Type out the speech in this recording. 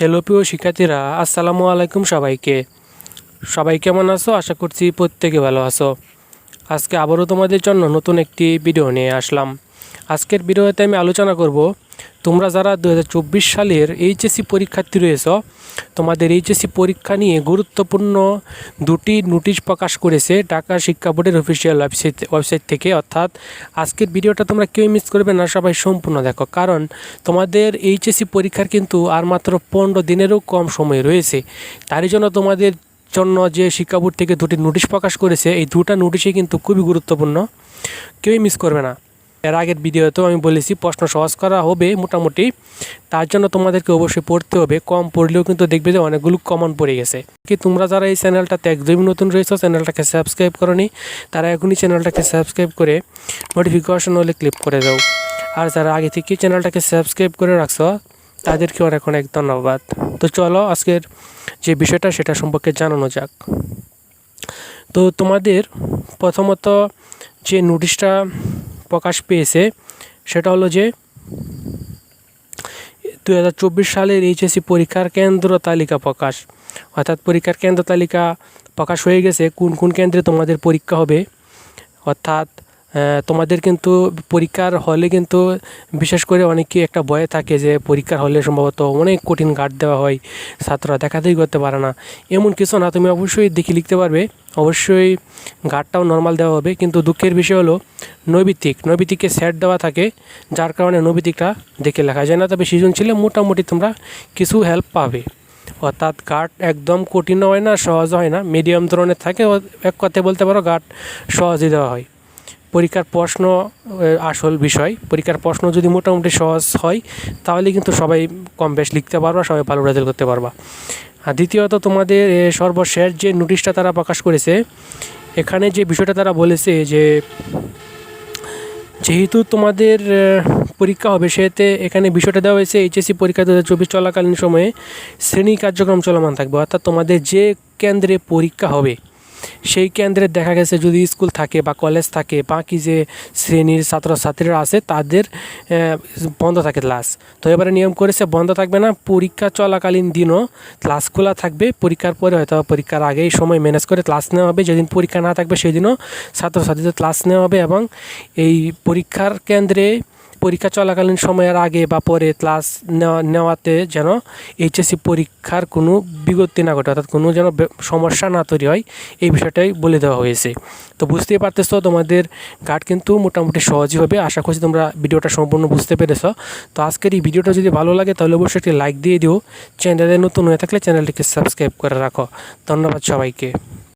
Hello প্রিয় শিক্ষার্থীরা, আসসালামু আলাইকুম সবাইকে। সবাই কেমন আছো? আশা করছি প্রত্যেকে ভালো আছো। আজকে আবারও তোমাদের জন্য নতুন একটি ভিডিও নিয়ে আসলাম। আজকের ভিডিওতে আমি আলোচনা করব, তোমরা যারা দু হাজার চব্বিশ সালের এইচএসসি পরীক্ষার্থী রয়েছ, তোমাদের এইচএসসি পরীক্ষা নিয়ে গুরুত্বপূর্ণ দুটি নোটিশ প্রকাশ করেছে ঢাকা শিক্ষা বোর্ডের অফিসিয়াল ওয়েবসাইট ওয়েবসাইট থেকে। অর্থাৎ আজকের ভিডিওটা তোমরা কেউ মিস করবে না, সবাই সম্পূর্ণ দেখো। কারণ তোমাদের এইচএসসি পরীক্ষার কিন্তু আর মাত্র পনেরো দিনেরও কম সময় রয়েছে। তারই জন্য তোমাদের জন্য যে শিক্ষা বোর্ড থেকে দুটি নোটিশ প্রকাশ করেছে, এই দুটা নোটিশই কিন্তু খুবই গুরুত্বপূর্ণ। কেউই মিস করবে না। এর আগের ভিডিওতেও আমি বলেছি প্রশ্ন সহজ করা হবে মোটামুটি। তার জন্য তোমাদেরকে অবশ্যই পড়তে হবে। কম পড়লেও কিন্তু দেখবে যে অনেকগুলো কমন পড়ে গেছে। কি তোমরা যারা এই চ্যানেলটাতে একদমই নতুন রয়েছে, চ্যানেলটাকে সাবস্ক্রাইব করনি, তারা এখনই চ্যানেলটাকে সাবস্ক্রাইব করে নোটিফিকেশন হলে ক্লিক করে দাও। আর যারা আগে থেকে চ্যানেলটাকে সাবস্ক্রাইব করে রাখছো, তাদেরকে অনেক অনেক ধন্যবাদ। তো চলো আজকের যে বিষয়টা, সেটা সম্পর্কে জানানো যাক। তো তোমাদের প্রথমত যে নোটিশটা প্রকাশ পেয়েছে, সেটা হলো যে দু হাজার চব্বিশ সালের এইচএসি পরীক্ষার কেন্দ্র তালিকা প্রকাশ। অর্থাৎ পরীক্ষার কেন্দ্র তালিকা প্রকাশ হয়ে গেছে, কোন কোন কেন্দ্রে তোমাদের পরীক্ষা হবে। অর্থাৎ তোমাদের কিন্তু পরীক্ষার হলে কিন্তু বিশেষ করে অনেকে একটা ভয়ে থাকে যে পরীক্ষার হলে সম্ভবত অনেক কঠিন গার্ড দেওয়া হয়, ছাত্ররা দেখাতেই করতে পারে না। এমন কিছু না, তুমি অবশ্যই দেখে লিখতে পারবে। অবশ্যই গার্ডটাও নর্মাল দেওয়া হবে, কিন্তু দুঃখের বিষয় হলো নৈবিত্তিক। নৈবিত্তিকে সেট দেওয়া থাকে, যার কারণে নৈবিত্তিকটা দেখে লেখা যায় না। তবে সৃজনশীলে মোটামুটি তোমরা কিছু হেল্প পাবে। অর্থাৎ গার্ড একদম কঠিন হয় না, সহজ হয় না। মিডিয়াম ধরনের থাকে, এক কথায় বলতে পারো গার্ড সহজই দেওয়া হয়। পরীক্ষার প্রশ্ন আসল বিষয়। পরীক্ষার প্রশ্ন যদি মোটামুটি সহজ হয়, তাহলে কিন্তু সবাই কম বেশ লিখতে পারবা, সবাই ভালো রেজাল্ট করতে পারবা। আর দ্বিতীয়ত তোমাদের সর্বশেষ যে নোটিশটা তারা প্রকাশ করেছে, এখানে যে বিষয়টা তারা বলেছে যে, যেহেতু তোমাদের পরীক্ষা হবে সেতে এখানে বিষয়টা দেওয়া হয়েছে এইচএসসি পরীক্ষা দু হাজার চব্বিশ চলাকালীন সময়ে শ্রেণি কার্যক্রম চলমান থাকবে। অর্থাৎ তোমাদের যে কেন্দ্রে পরীক্ষা হবে সেই কেন্দ্রে দেখা গেছে যদি স্কুল থাকে বা কলেজ থাকে, বাকি যে শ্রেণির ছাত্রছাত্রীরা আছে তাদের বন্ধ থাকে ক্লাস। তো এবারে নিয়ম করেছে বন্ধ থাকবে না, পরীক্ষা চলাকালীন দিনও ক্লাস খোলা থাকবে। পরীক্ষার পরে হয়তো পরীক্ষার আগেই সময় ম্যানেজ করে ক্লাস নেওয়া হবে। যেদিন পরীক্ষা না থাকবে সেদিনও ছাত্রছাত্রীদের ক্লাস নেওয়া হবে এবং এই পরীক্ষার কেন্দ্রে পরীক্ষা চলাকালীন সময়ের আগে বা পরে ক্লাস নেওয়া, নেওয়াতে যেন এইচএসসি পরীক্ষার কোনো বিগতি না ঘটে, অর্থাৎ কোনো যেন সমস্যা না তৈরি হয়, এই বিষয়টাই বলে দেওয়া হয়েছে। তো বুঝতেই পারতেছো, তোমাদের গার্ড কিন্তু মোটামুটি সহজই হবে। আশা করছি তোমরা ভিডিওটা সম্পূর্ণ বুঝতে পেরেছ। তো আজকের এই ভিডিওটা যদি ভালো লাগে, তাহলে অবশ্যই একটি লাইক দিয়ে দিও। চ্যানেলে নতুন হয়ে থাকলে চ্যানেলটিকে সাবস্ক্রাইব করে রাখো। ধন্যবাদ সবাইকে।